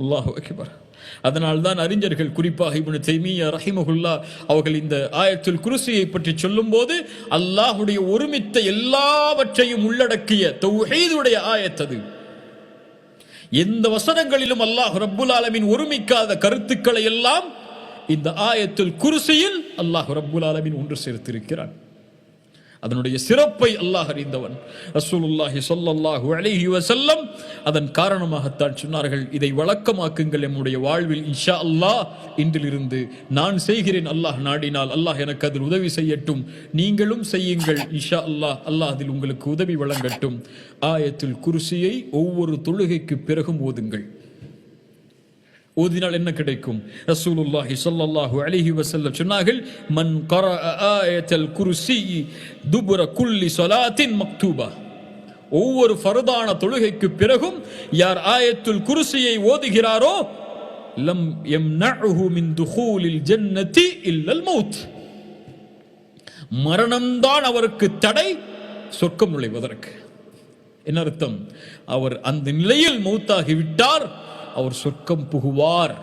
அல்லாஹு அக்பர். அதனால்தான் அறிஞர்கள் குறிப்பாக இவனு தைமியா ரஹிமகுல்லா அவர்கள் இந்த ஆயத்துல் குருசியை பற்றி சொல்லும்போது அல்லாஹுடைய ஒருமித்த எல்லாவற்றையும் உள்ளடக்கிய தௌஹீதுடைய ஆயத்தது எந்த வசனங்களிலும் அல்லாஹ் ரப்புல் ஆலமின் ஒருமிக்காத கருத்துக்களை எல்லாம் இந்த ஆயத்துல் குருசியில் அல்லாஹ் ரப்புல் ஆலமின் ஒன்று சேர்த்திருக்கிறான். அதனுடைய சிறப்பை அல்லாஹ் அறிந்தவன். ரசூலுல்லாஹி சொல்லல்லாஹு அலைஹி வசல்லம் அதன் காரணமாகத்தான் சொன்னார்கள் இதை வழக்கமாக்குங்கள் என்னுடைய வாழ்வில் இன்ஷா அல்லாஹ். இன்றிலிருந்து நான் செய்கிறேன் அல்லாஹ் நாடினால் அல்லாஹ் எனக்கு அதில் உதவி செய்யட்டும். நீங்களும் செய்யுங்கள் இன்ஷா அல்லாஹ். அல்லாஹ் அதில் உங்களுக்கு உதவி வழங்கட்டும். ஆயத்தில் குருசியை ஒவ்வொரு தொழுகைக்கு பிறகும் ஓதுங்கள். ஓதினால் என்ன கிடைக்கும்? ரசூலுல்லாஹி சொல்லல்லாஹு அலிஹி வசல்ல சொன்னார்கள் மன் கர ஆயத்தல் குருசி துபுர குல்லி சொலாத்தின் மக்தூபா. ஒவ்வொரு ஃபரதான தொழுகைக்கு பிறகும் யார் ஆயத்துல் குருசியை ஓதுகிறாரோ லம் யம்னஉஹு மின் துஹூலில் ஜன்னதி இல்லல் மௌத். மரணம்தான் அவருக்கு தடை சொர்க்கம் நுழைவதற்கு. என்ன அர்த்தம்? அவர் அந்த நிலையில் மௌத்தாகி விட்டார் அவர் சொர்க்கம் புகுவார்.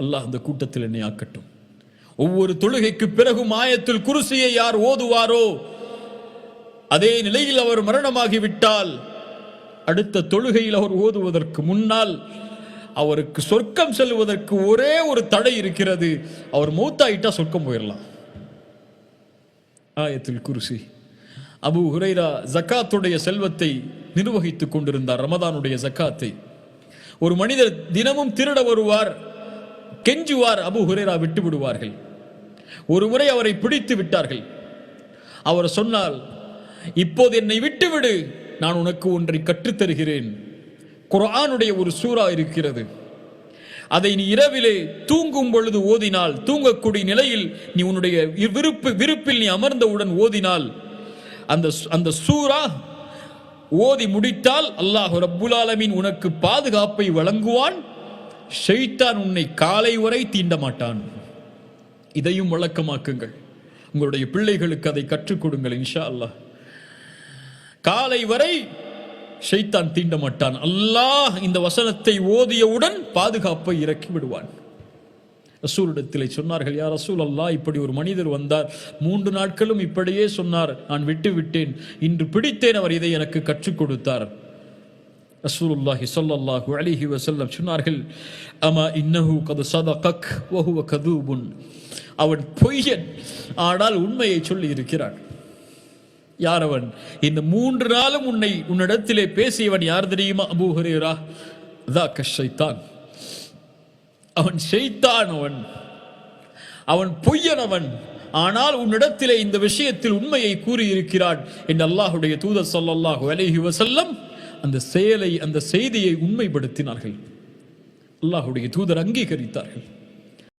அல்லாஹ் அந்த கூட்டத்தில் என்னை ஆக்கட்டும். ஒவ்வொரு தொழுகைக்கு பிறகும் ஆயத்தில் குருசியை யார் ஓதுவாரோ அதே நிலையில் அவர் மரணமாகி விட்டால் அடுத்த தொழுகையில் அவர் ஓதுவதற்கு முன்னால் அவருக்கு சொர்க்கம் செல்வதற்கு ஒரே ஒரு தடை இருக்கிறது. அவர் மூத்தாயிட்டா சொர்க்கம் போயிடலாம் ஆயத்தில் குருசி. அபு ஹுரைரா ஜக்காத்துடைய செல்வத்தை நிர்வகித்துக் கொண்டிருந்தார் ரமதானுடைய ஜக்காத்தை. ஒரு மனிதர் தினமும் திருட வருவார் கெஞ்சுவார் அபு ஹுரேரா விட்டு விடுவார்கள் ஒரு முறை அவரை பிடித்து விட்டார்கள். அவர் சொன்னால் இப்போது என்னை விட்டுவிடு நான் உனக்கு ஒன்றை கற்றுத்தருகிறேன். குரானுடைய ஒரு சூறா இருக்கிறது. அதை நீ இரவிலே தூங்கும் பொழுது ஓதினால் தூங்கக்கூடிய நிலையில் நீ உன்னுடைய விருப்பு விருப்பில் நீ அமர்ந்தவுடன் ஓதினால் அந்த அந்த சூறா ஓதி முடித்தால் அல்லாஹ் ரப்புலாலமின் உனக்கு பாதுகாப்பை வழங்குவான். ஷெய்தான் உன்னை காலை வரை தீண்ட மாட்டான். இதையும் வழக்கமாக்குங்கள். உங்களுடைய பிள்ளைகளுக்கு அதை கற்றுக் கொடுங்கள் இன்ஷா அல்லாஹ் காலை வரை ஷைத்தான் தீண்ட மாட்டான். அல்லாஹ் இந்த வசனத்தை ஓதியவுடன் பாதுகாப்பை இறக்கி விடுவான். ரசூலிடத்திலே சொன்னார்கள் யார் ரசூல் அல்லாஹ் இப்படி ஒரு மனிதர் வந்தார். மூன்று நாட்களும் இப்படியே சொன்னார். நான் விட்டு விட்டேன் இன்று பிடித்தேன். அவர் இதை எனக்கு கற்றுக் கொடுத்தார். ரசூலுல்லாஹி சொல்லல்லாஹு அலிஹி வசல்லம் சொன்னார்கள் அமா இன்னஹு கது சதகக் வஹுவ கதூபுன். அவன் பொய்யன். ஆனால் உண்மையை சொல்லி இருக்கிறான். யார் அவன் இந்த மூன்று நாளும் உன்னை உன்னிடத்திலே பேசியவன் யார் தெரியுமா? அபூ தா கஷைத்தான் அவன் செய்தானவன் அவன் பொய்யனவன். ஆனால் உன்னிடத்திலே இந்த விஷயத்தில் உண்மையை கூறியிருக்கிறான். என்று அல்லாஹுடைய தூதர் சொல்லல்லாஹு அலைஹி வசல்லம் அந்த செயலை அந்த செய்தியை உண்மைப்படுத்தினார்கள். அல்லாஹுடைய தூதர் அங்கீகரித்தார்கள்.